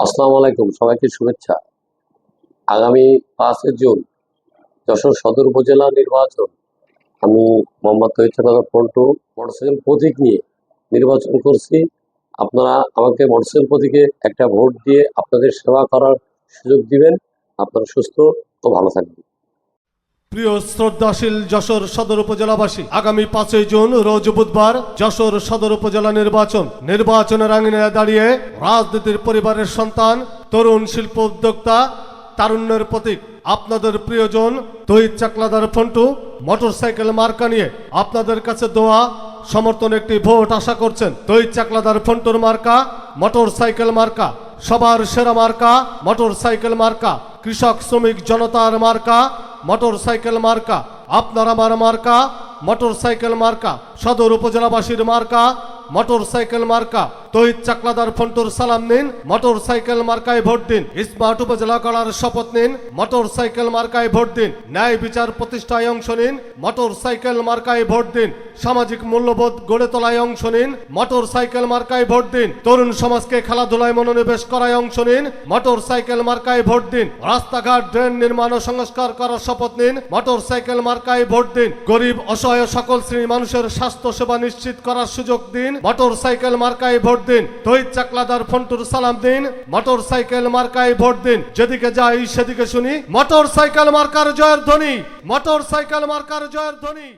আসসালামু আলাইকুম, সবাইকে শুভেচ্ছা। আগামী পাঁচই জুন, যশোর সদর উপজেলা নির্বাচন। আমি মোহাম্মদ তহিদ চাকর পন্টু মোটরসাইকেল প্রতীক নিয়ে নির্বাচন করছি। আপনারা আমাকে মোটরসাইকেল প্রতীকে একটা ভোট দিয়ে আপনাদের সেবা করার সুযোগ দিবেন। আপনারা সুস্থ ও ভালো থাকবেন। প্রিয় শ্রদ্ধাশীল যশোর সদর উপজেলাবাসী, আগামী পাঁচই জুন রোজ বুধবার যশোর সদর উপজেলা নির্বাচন। নির্বাচনের আঙিনে দাঁড়িয়ে রাজনীতির পরিবারের সন্তান, তরুণ শিল্প উদ্যোক্তা, তারুণ্যের প্রতীক, আপনাদের প্রিয়জন তহিদ চাকলাদার ফন্টু, মোটরসাইকেল মার্কা নিয়ে আপনাদের কাছে দোয়া, সমর্থন একটি ভোট আশা করছেন। তহিদ চাকলাদার ফন্টুর মার্কা, মোটরসাইকেল মার্কা, সবার সেরা মার্কা, মোটরসাইকেল মার্কা, কৃষক শ্রমিক জনতার মার্কা মোটরসাইকেল মার্কা আপনার আমার মার্কা মোটর সাইকেল মার্কা সদর উপজেলাবাসীর মার্কা মোটর সাইকেল মার্কা। তহিদ চাকলাদার ফন্টুর সালাম নিন মোটরসাইকেল মার্কায় ভোট দিন স্মার্ট উপজেলা করার শপথ নিন মোটরসাইকেল মার্কায় ভোট দিন, ন্যায় বিচার প্রতিষ্ঠায় অংশ নিন মোটরসাইকেল মার্কায় ভোট দিন, সামাজিক মূল্যবোধ গড়ে তোলায় অংশ নিন মোটরসাইকেল মার্কায় ভোট দিন, তরুণ সমাজকে খেলাধুলায় মনোনিবেশ করায় অংশ নিন মোটরসাইকেল মার্কায় ভোট দিন, রাস্তাঘাট, ড্রেন নির্মাণ ও সংস্কার করার শপথ নিন মোটরসাইকেল মার্কায় ভোট দিন, গরিব, অসহায় সকল শ্রেণির মানুষের স্বাস্থ্য সেবা নিশ্চিত করার সুযোগ দিন মোটরসাইকেল মার্কায় ভোট দিন। তহিদ চাকলাদার ফন্টুর সালাম দিন। মোটর সাইকেল মার্কায় ভোট দিন। যেদিকে যাই, সেদিকে শুনি। মোটর সাইকেল মার্কার জয়ের ধ্বনি। মোটর সাইকেল মার্কার জয়ের ধ্বনি।